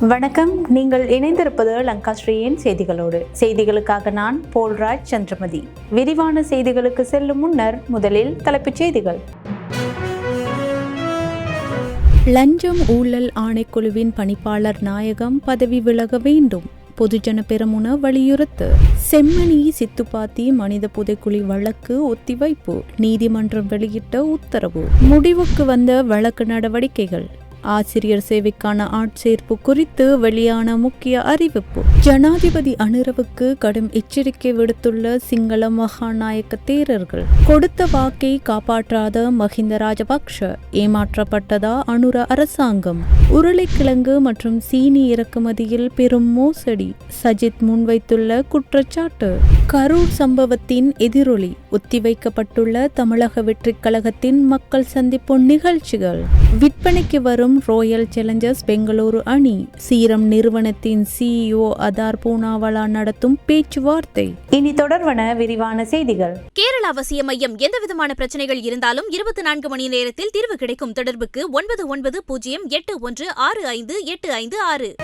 வணக்கம். நீங்கள் இணைந்திருப்பது லங்காஸ்ரீயின் செய்திகளோடு. செய்திகளுக்காக நான் போல்ராஜ் சந்திரமதி. விரிவான செய்திகளுக்கு செல்லும் முன்னர் முதலில் தலைப்புச் செய்திகள். லஞ்சம் ஊழல் ஆணைக்குழுவின் பணிப்பாளர் நாயகம் பதவி விலக வேண்டும். பொதுஜன பெருமுன வலியுறுத்து. செம்மணி சித்துப்பாத்தி மனித புதைக்குழி வழக்கு ஒத்திவைப்பு. நீதிமன்றம் வெளியிட்ட உத்தரவு. முடிவுக்கு வந்த வழக்கு நடவடிக்கைகள். ஆசிரியர் சேவைக்கான ஆட்சேர்ப்பு குறித்து வெளியான முக்கிய அறிவிப்பு. ஜனாதிபதி அனுரவுக்கு கடும் எச்சரிக்கை விடுத்துள்ள சிங்கள மகாநாயக்க தேரர்கள் கொடுத்த வாக்கை காப்பாற்றாத மஹிந்த ராஜபக்ஷ ஏமாற்றப்பட்டதா அனுர அரசாங்கம்? உருளைக்கிழங்கு மற்றும் சீனி இறக்குமதியில் பெரும் மோசடி சஜித் முன்வைத்துள்ள குற்றச்சாட்டு? கரூர் சம்பவத்தின் எதிரொலி ஒத்திவைக்கப்பட்டுள்ள தமிழக வெற்றிக் கழகத்தின் மக்கள் சந்திப்பு நிகழ்ச்சிகள்? விற்பனைக்கு வரும் ரோயல் சேலஞ்சர்ஸ் பெங்களூரு அணி சீரம் நிறுவனத்தின் சிஇஓ அதார் பூனாவலா நடத்தும் பேச்சுவார்த்தை. இனி தொடர்வன விரிவான செய்திகள். கேரள அவசிய மையம் எந்தவிதமான பிரச்சனைகள் இருந்தாலும் இருபத்தி நான்கு மணி நேரத்தில் தீர்வு கிடைக்கும் தொடர்புக்கு ஒன்பது ஒன்பது பூஜ்ஜியம் எட்டு ஒன்று ஆறு ஐந்து எட்டு ஐந்து ஆறு.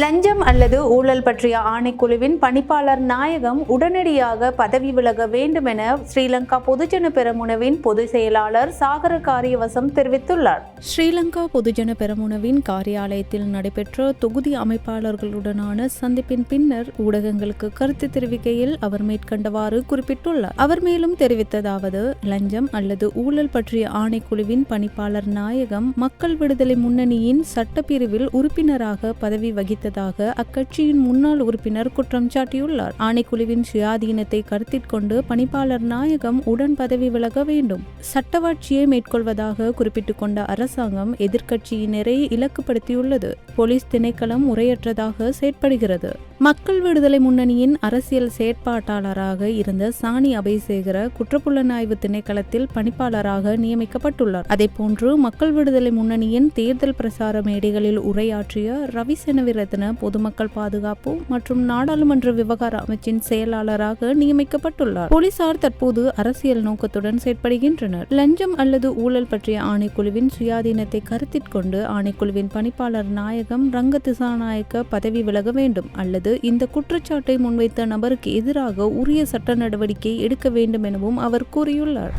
லஞ்சம் அல்லது ஊழல் பற்றிய ஆணைக்குழுவின் பணிப்பாளர் நாயகம் உடனடியாக பதவி விலக வேண்டும் என ஸ்ரீலங்கா பொதுஜன பெரமுனவின் பொதுச் செயலாளர் சாகர காரியவசம் தெரிவித்துள்ளார். ஸ்ரீலங்கா பொதுஜன பெரமுனவின் காரியாலயத்தில் நடைபெற்ற தொகுதி அமைப்பாளர்களுடனான சந்திப்பின் பின்னர் ஊடகங்களுக்கு கருத்து தெரிவிக்கையில் அவர் மேற்கண்டவாறு குறிப்பிட்டுள்ளார். அவர் மேலும் தெரிவித்ததாவது லஞ்சம் அல்லது ஊழல் பற்றிய ஆணைக்குழுவின் பணிப்பாளர் நாயகம் மக்கள் விடுதலை முன்னணியின் சட்டப்பிரிவில் உறுப்பினராக பதவி வகித்து வைத்ததாக அக்கட்சியின் முன்னாள் உறுப்பினர் குற்றம் சாட்டியுள்ளார். ஆணைக்குழுவின் சுயாதீனத்தை கருத்தில் கொண்டு பணிப்பாளர் நாயகம் உடன் பதவி விலக வேண்டும். சட்டவாட்சியை மேற்கொள்வதாக குறிப்பிட்டுக் கொண்ட அரசாங்கம் எதிர்க்கட்சியினரை இலக்குப்படுத்தியுள்ளது. போலீஸ் திணைக்களம் முறையற்றதாக செயற்படுகிறது. மக்கள் விடுதலை முன்னணியின் அரசியல் செயற்பாட்டாளராக இருந்த சாணி அபயசேகர குற்றப்புலனாய்வு திணைக்களத்தில் பணிப்பாளராக நியமிக்கப்பட்டுள்ளார். அதேபோன்று மக்கள் விடுதலை முன்னணியின் தேர்தல் பிரசார மேடைகளில் உரையாற்றிய ரவி செனவிரத்ன பொதுமக்கள் பாதுகாப்பு மற்றும் நாடாளுமன்ற விவகார அமைச்சின் செயலாளராக நியமிக்கப்பட்டுள்ளார். போலீசார் தற்போது அரசியல் நோக்கத்துடன் செயற்படுகின்றனர். லஞ்சம் அல்லது ஊழல் பற்றிய ஆணைக்குழுவின் சுயாதீனத்தை கருத்தில் கொண்டு ஆணைக்குழுவின் பணிப்பாளர் நாயகம் ரங்க திசாநாயக்க பதவி விலக வேண்டும் அல்லது இந்த குற்றச்சாட்டை முன்வைத்த நபருக்கு எதிராக உரிய சட்ட நடவடிக்கை எடுக்க வேண்டும் எனவும் அவர் கூறியுள்ளார்.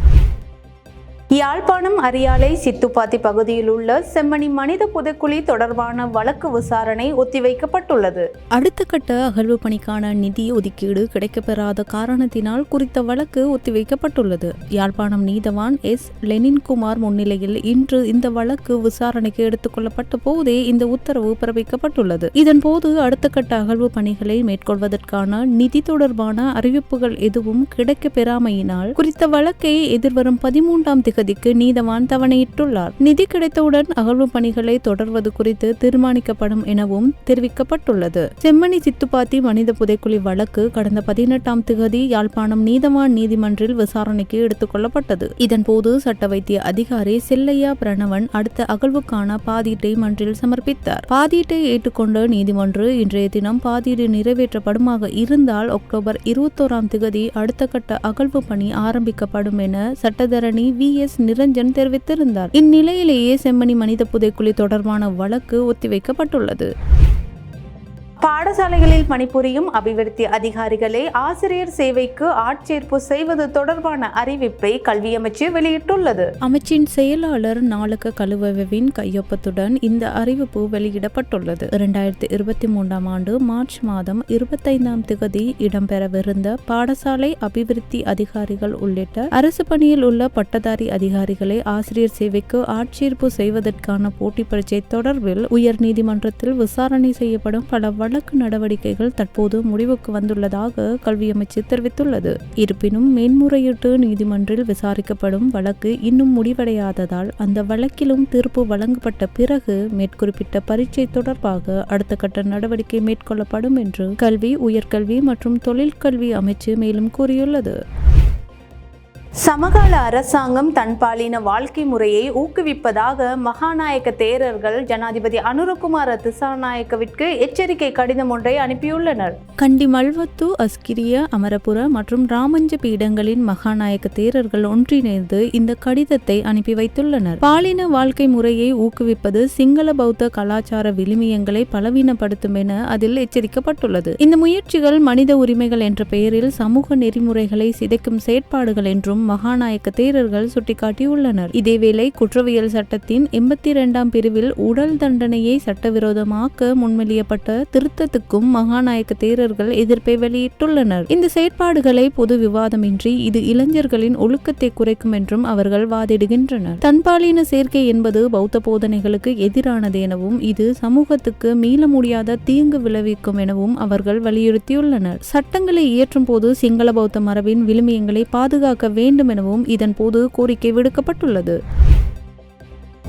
யாழ்ப்பாணம் அரியாலை சித்துப்பாத்தி பகுதியில் உள்ள செம்மணி மனித புதைக்குழி தொடர்பான வழக்கு விசாரணை ஒத்திவைக்கப்பட்டுள்ளது. அடுத்த கட்ட அகழ்வு பணிக்கான நிதி ஒதுக்கீடு கிடைக்கப்பெறாத காரணத்தினால் குறித்த வழக்கு ஒத்திவைக்கப்பட்டுள்ளது. யாழ்ப்பாணம் நீதவான் எஸ். லெனின்குமார் முன்னிலையில் இன்று இந்த வழக்கு விசாரணைக்கு எடுத்துக் கொள்ளப்பட்ட போதே இந்த உத்தரவு பிறப்பிக்கப்பட்டுள்ளது. இதன்போது அடுத்த கட்ட அகழ்வு பணிகளை மேற்கொள்வதற்கான நிதி தொடர்பான அறிவிப்புகள் எதுவும் கிடைக்கப்பெறாமையினால் குறித்த வழக்கை எதிர்வரும் பதிமூன்றாம் நீதிபதிக்கு நீதவான் தவணையிட்டுள்ளார். நிதி கிடைத்தவுடன் அகழ்வு பணிகளை தொடர்வது குறித்து தீர்மானிக்கப்படும் எனவும் தெரிவிக்கப்பட்டுள்ளது. செம்மணி சித்துப்பாத்தி மனித புதைக்குழி வழக்கு கடந்த பதினெட்டாம் திகதி யாழ்ப்பாணம் நீதவான் நீதிமன்றில் விசாரணைக்கு எடுத்துக் கொள்ளப்பட்டது. இதன்போது சட்ட வைத்திய அதிகாரி செல்லையா பிரணவன் அடுத்த அகழ்வுக்கான பாதீட்டை மன்றில் சமர்ப்பித்தார். பாதீட்டை ஏற்றுக்கொண்ட நீதிமன்று இன்றைய தினம் பாதீடு நிறைவேற்றப்படுமாக இருந்தால் அக்டோபர் இருபத்தோராம் திகதி அடுத்த கட்ட அகழ்வு பணி ஆரம்பிக்கப்படும் என சட்டத்தரணி வி எஸ் நிரஞ்சன் தெரிவித்திருந்தார். இந்நிலையிலேயே செம்மணி மனித புதைக்குழி தொடர்பான வழக்கு ஒத்திவைக்கப்பட்டுள்ளது. பாடசாலைகளில் பணிபுரியும் அபிவிருத்தி அதிகாரிகளை ஆசிரியர் சேவைக்கு ஆட்சேர்ப்பு செய்வது தொடர்பான அறிவிப்பை கல்வி அமைச்சு வெளியிட்டுள்ளது. அமைச்சின் செயலாளர் நாளுக்கு கழுவவின் கையொப்பத்துடன் இந்த அறிவிப்பு வெளியிடப்பட்டுள்ளது. இரண்டாயிரத்தி இருபத்தி மூன்றாம் ஆண்டு மார்ச் மாதம் இருபத்தைந்தாம் திகதி இடம்பெறவிருந்த பாடசாலை அபிவிருத்தி அதிகாரிகள் உள்ளிட்ட அரசு பணியில் உள்ள பட்டதாரி அதிகாரிகளை ஆசிரியர் சேவைக்கு ஆட்சேர்ப்பு செய்வதற்கான போட்டி பரீட்சை தொடர்பில் உயர் நீதிமன்றத்தில் விசாரணை செய்யப்படும் பல வழக்கு நடவடிக்கைகள் தற்போது முடிவுக்கு வந்துள்ளதாக கல்வி அமைச்சு தெரிவித்துள்ளது. இருப்பினும் மேன்முறையீட்டு நீதிமன்றில் விசாரிக்கப்படும் வழக்கு இன்னும் முடிவடையாததால் அந்த வழக்கிலும் தீர்ப்பு வழங்கப்பட்ட பிறகு மேற்குறிப்பிட்ட பரீட்சை தொடர்பாக அடுத்த கட்ட நடவடிக்கை மேற்கொள்ளப்படும் என்று கல்வி உயர்கல்வி மற்றும் தொழிற்கல்வி அமைச்சு மேலும் கூறியுள்ளது. சமகால அரசாங்கம் தன்பாலின வாழ்க்கை முறையை ஊக்குவிப்பதாக மகாநாயக்க தேரர்கள் ஜனாதிபதி அனுரகுமார திசாநாயக்கவிற்கு எச்சரிக்கை கடிதம் ஒன்றை அனுப்பியுள்ளனர். கண்டி மல்வத்து அஸ்கிரிய அமரபுர மற்றும் ராமஞ்ச பீடங்களின் மகாநாயக்க தேரர்கள் ஒன்றிணைந்து இந்த கடிதத்தை அனுப்பி வைத்துள்ளனர். பாலின வாழ்க்கை முறையை ஊக்குவிப்பது சிங்கள பௌத்த கலாச்சார விழுமியங்களை பலவீனப்படுத்தும் என அதில் எச்சரிக்கப்பட்டுள்ளது. இந்த முயற்சிகள் மனித உரிமைகள் என்ற பெயரில் சமூக நெறிமுறைகளை சிதைக்கும் செயற்பாடுகள் என்றும் மகாநாயக்க தேரர்கள் சுட்டிக்காட்டியுள்ளனர். இதேவேளை குற்றவியல் சட்டத்தின் எண்பத்தி இரண்டாம் பிரிவில் உடல் தண்டனையை சட்டவிரோதமாக்க முன்மொழியப்பட்ட திருத்தத்துக்கும் மகாநாயக்க தேரர்கள் எதிர்ப்பை வெளியிட்டுள்ளனர். இந்த செயற்பாடுகளை பொது விவாதமின்றி இது இளைஞர்களின் ஒழுக்கத்தை குறைக்கும் என்றும் அவர்கள் வாதிடுகின்றனர். தன்பாலின சேர்க்கை என்பது பௌத்த போதனைகளுக்கு எதிரானது எனவும் இது சமூகத்துக்கு மீள முடியாத தீங்கு விளைவிக்கும் எனவும் அவர்கள் வலியுறுத்தியுள்ளனர். சட்டங்களை இயற்றும் போது சிங்கள பௌத்த மரபின் விழுமியங்களை பாதுகாக்க வேண்டும் எனவும் இதன் போது கோரிக்கை விடுக்கப்பட்டுள்ளது.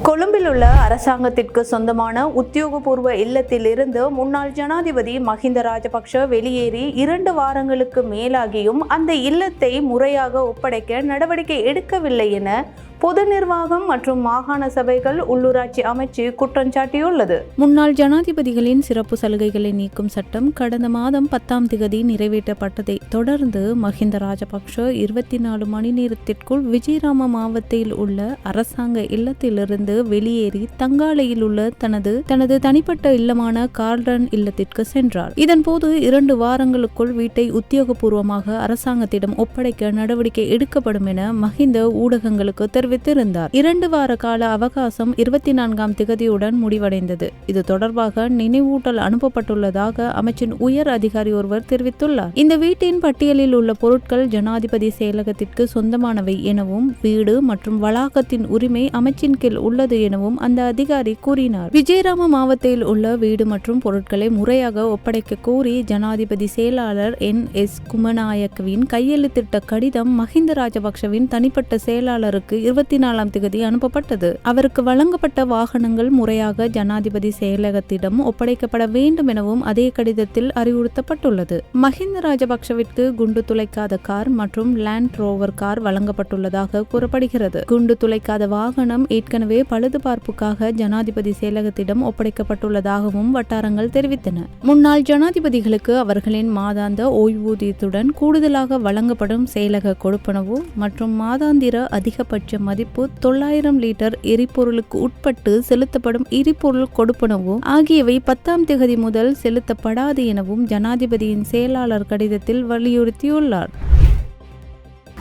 கொழும்பில் உள்ள அரசாங்கத்திற்கு சொந்தமான உத்தியோகபூர்வ இல்லத்திலிருந்து முன்னாள் ஜனாதிபதி மஹிந்த ராஜபக்ஷ வெளியேறி இரண்டு வாரங்களுக்கு மேலாகியும் அந்த இல்லத்தை முறையாக ஒப்படைக்க நடவடிக்கை எடுக்கவில்லை என பொது நிர்வாகம் மற்றும் மாகாண சபைகள் உள்ளூராட்சி அமைச்சு குற்றம் சாட்டியுள்ளது. முன்னாள் ஜனாதிபதிகளின் சிறப்பு சலுகைகளை நீக்கும் சட்டம் கடந்த மாதம் பத்தாம் திகதி நிறைவேற்றப்பட்டதை தொடர்ந்து மஹிந்த ராஜபக்ஷ இருபத்தி நாலு மணி நேரத்திற்குள் விஜயராம மாவட்டத்தில் உள்ள அரசாங்க இல்லத்திலிருந்து வெளியேறி தங்காலையில் உள்ள தனது தனது தனிப்பட்ட இல்லமான கார்டன் இல்லத்திற்கு சென்றார். இதன்போது இரண்டு வாரங்களுக்குள் வீட்டை உத்தியோகபூர்வமாக அரசாங்கத்திடம் ஒப்படைக்க நடவடிக்கை எடுக்கப்படும் என மஹிந்த ஊடகங்களுக்கு தெரிவித்திருந்தார். இரண்டு வார கால அவகாசம் இருபத்தி நான்காம் திகதியுடன் முடிவடைந்தது. இது தொடர்பாக நினைவூட்டல் அனுப்பப்பட்டுள்ளதாக அமைச்சின் உயர் அதிகாரி ஒருவர் தெரிவித்துள்ளார். இந்த வீட்டின் பட்டியலில் உள்ள பொருட்கள் ஜனாதிபதி செயலகத்திற்கு சொந்தமானவை எனவும் வீடு மற்றும் வளாகத்தின் உரிமை அமைச்சின் கீழ் உள்ளது எனவும் அந்த அதிகாரி கூறினார். விஜயராம மாவட்டத்தில் உள்ள வீடு மற்றும் பொருட்களை முறையாக ஒப்படைக்க கோரி ஜனாதிபதி செயலாளர் என். எஸ். குமநாயக்கவின் கையெழுத்திட்ட கடிதம் மஹிந்த ராஜபக்ஷவின் தனிப்பட்ட செயலாளருக்கு இருபத்தி நாலாம் தேதி அனுப்பப்பட்டது. அவருக்கு வழங்கப்பட்ட வாகனங்கள் முறையாக ஜனாதிபதி செயலகத்திடம் ஒப்படைக்கப்பட வேண்டும் எனவும் அதே கடிதத்தில் அறிவுறுத்தப்பட்டுள்ளது. மஹிந்த ராஜபக்ஷவிற்கு குண்டு துளைக்காத கார் மற்றும் லேண்ட் ரோவர் கார் வழங்கப்பட்டுள்ளதாக கூறப்படுகிறது. குண்டு துளைக்காத வாகனம் ஏற்கனவே பழுதுபார்ப்புக்காக ஜனாதிபதி செயலகத்திடம் ஒப்படைக்கப்பட்டுள்ளதாகவும் வட்டாரங்கள் தெரிவித்தன. முன்னாள் ஜனாதிபதிகளுக்கு அவர்களின் மாதாந்த ஓய்வூதியத்துடன் கூடுதலாக வழங்கப்படும் செயலக கொடுப்பனவு மற்றும் மாதாந்திர அதிகபட்ச மதிப்பு தொள்ளாயிரம் லிட்டர் எரிபொருளுக்கு உட்பட்டு செலுத்தப்படும் எரிபொருள் கொடுப்பனவு ஆகியவை பத்தாம் திகதி முதல் செலுத்தப்படாது எனவும் ஜனாதிபதியின் செயலாளர் கடிதத்தில் வலியுறுத்தியுள்ளார்.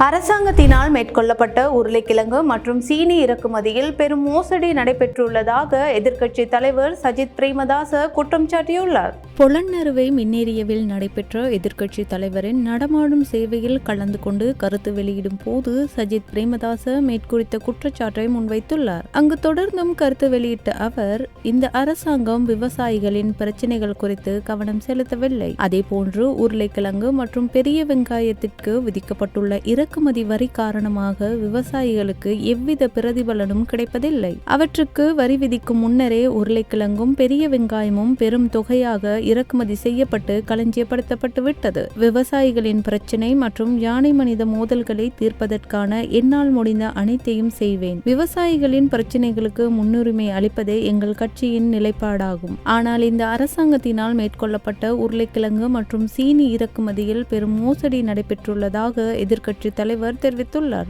அரசாங்கத்தினால் மேற்கொள்ளப்பட்ட உருளைக்கிழங்கு மற்றும் சீனி இறக்குமதியில் பெரும் மோசடி நடைபெற்றுள்ளதாக எதிர்க்கட்சி தலைவர் சஜித் பிரேமதாச குற்றம் சாட்டியுள்ளார். பொலன்னறுவை மின்னேரியவில் நடைபெற்ற எதிர்க்கட்சி தலைவரின் நடமாடும் சேவையில் கலந்து கொண்டு கருத்து வெளியிடும் போது சஜித் பிரேமதாச மேற்குறித்த குற்றச்சாட்டை முன்வைத்துள்ளார். அங்கு தொடர்ந்தும் கருத்து வெளியிட்ட அவர் இந்த அரசாங்கம் விவசாயிகளின் பிரச்சினைகள் குறித்து கவனம் செலுத்தவில்லை. அதேபோன்று உருளைக்கிழங்கு மற்றும் பெரிய வெங்காயத்திற்கு விதிக்கப்பட்டுள்ள இறக்குமதி வரி காரணமாக விவசாயிகளுக்கு எவ்வித பிரதிபலனும் கிடைப்பதில்லை. அவற்றுக்கு வரி விதிக்கும் முன்னரே உருளைக்கிழங்கும் பெரிய வெங்காயமும் பெரும் தொகையாக இறக்குமதி செய்யப்பட்டு களஞ்சியப்படுத்தப்பட்டு விட்டது விவசாயிகளின் பிரச்சினை மற்றும் யானை மனித மோதல்களை தீர்ப்பதற்கான என்னால் முடிந்த அனைத்தையும் செய்வேன். விவசாயிகளின் பிரச்சினைகளுக்கு முன்னுரிமை அளிப்பதே எங்கள் கட்சியின் நிலைப்பாடாகும். ஆனால் இந்த அரசாங்கத்தினால் மேற்கொள்ளப்பட்ட உருளைக்கிழங்கு மற்றும் சீனி இறக்குமதியில் பெரும் மோசடி நடைபெற்றுள்ளதாக எதிர்க்கட்சி தலைவர் தெரிவித்துள்ளார்.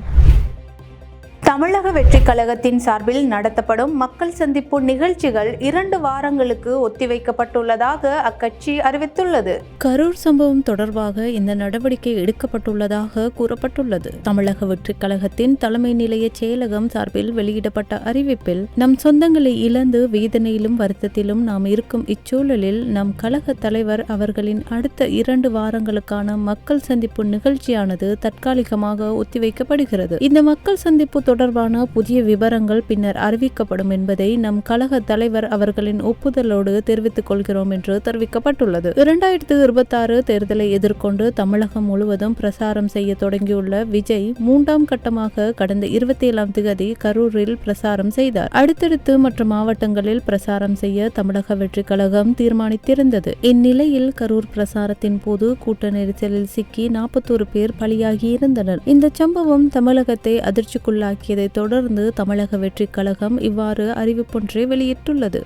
தமிழக வெற்றி கழகத்தின் சார்பில் நடத்தப்படும் மக்கள் சந்திப்பு நிகழ்ச்சிகள் இரண்டு வாரங்களுக்கு ஒத்திவைக்கப்பட்டுள்ளதாக அக்கட்சி அறிவித்துள்ளது. கரூர் சம்பவம் தொடர்பாக இந்த நடவடிக்கை எடுக்கப்பட்டுள்ளதாக கூறப்பட்டுள்ளது. தமிழக வெற்றிக் கழகத்தின் தலைமை நிலைய செயலகம் சார்பில் வெளியிடப்பட்ட அறிவிப்பில் நம் சொந்தங்களை இழந்து வேதனையிலும் வருத்தத்திலும் நாம் இருக்கும் இச்சூழலில் நம் கழக தலைவர் அவர்களின் அடுத்த இரண்டு வாரங்களுக்கான மக்கள் சந்திப்பு நிகழ்ச்சியானது தற்காலிகமாக ஒத்திவைக்கப்படுகிறது. இந்த மக்கள் சந்திப்பு தொடர் தொடர்பான புதிய விவரங்கள் பின்னர் அறிவிக்கப்படும் என்பதை நம் கழக தலைவர் அவர்களின் ஒப்புதலோடு தெரிவித்துக் கொள்கிறோம் என்று தெரிவிக்கப்பட்டுள்ளது. இரண்டாயிரத்து இருபத்தாறு தேர்தலை எதிர்கொண்டு தமிழகம் முழுவதும் பிரசாரம் செய்ய தொடங்கியுள்ள விஜய் மூன்றாம் கட்டமாக கடந்த இருபத்தி ஏழாம் திகதி கரூரில் பிரசாரம் செய்தார். அடுத்தடுத்து மற்ற மாவட்டங்களில் பிரசாரம் செய்ய தமிழக வெற்றி கழகம் தீர்மானித்திருந்தது. இந்நிலையில் கரூர் பிரசாரத்தின் போது கூட்ட நெரிசலில் சிக்கி நாற்பத்தோரு பேர் பலியாகியிருந்தனர் இந்த சம்பவம் தமிழகத்தை அதிர்ச்சிக்குள்ளாக்கியதைத் தொடர்ந்து தமிழக வெற்றிக் கழகம் இவ்வாறு அறிவிப்பொன்றை வெளியிட்டுள்ளது.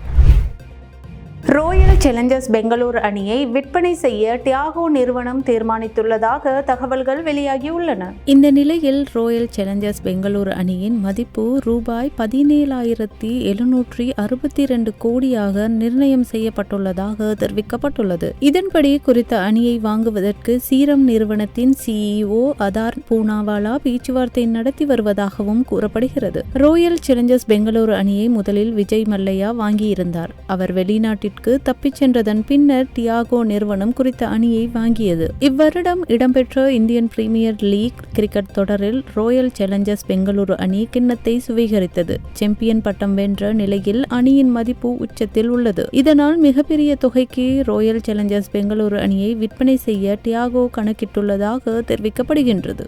ரோயல் சேலஞ்சர்ஸ் பெங்களூர் அணியை விற்பனை செய்ய டியாகோ நிறுவனம் தீர்மானித்துள்ளதாக தகவல்கள் வெளியாகியுள்ளன. இந்த நிலையில் ரோயல் சேலஞ்சர்ஸ் பெங்களூரு அணியின் மதிப்பு ரூபாய் பதினேழாயிரத்தி எழுநூற்றி அறுபத்தி ரெண்டு கோடியாக நிர்ணயம் செய்யப்பட்டுள்ளதாக தெரிவிக்கப்பட்டுள்ளது. இதன்படி குறித்த அணியை வாங்குவதற்கு சீரம் நிறுவனத்தின் சிஇஓ அதார் பூனாவாலா பேச்சுவார்த்தை நடத்தி வருவதாகவும் கூறப்படுகிறது. ரோயல் சேலஞ்சர்ஸ் பெங்களூரு அணியை முதலில் விஜய் மல்லையா வாங்கியிருந்தார். அவர் வெளிநாட்டில் நாட்டிற்கு தப்பிச் சென்றதன் பின்னர் டியாகோ நிறுவனம் குறித்த அணியை வாங்கியது. இவ்வருடம் இடம்பெற்ற இந்தியன் பிரீமியர் லீக் கிரிக்கெட் தொடரில் ரோயல் சேலஞ்சர்ஸ் பெங்களூரு அணி கிண்ணத்தை சுவீகரித்தது. சாம்பியன் பட்டம் வென்ற நிலையில் அணியின் மதிப்பு உச்சத்தில் உள்ளது. இதனால் மிகப்பெரிய தொகைக்கு ரோயல் சேலஞ்சர்ஸ் பெங்களூரு அணியை விற்பனை செய்ய டியாகோ கணக்கிட்டுள்ளதாக தெரிவிக்கப்படுகின்றது.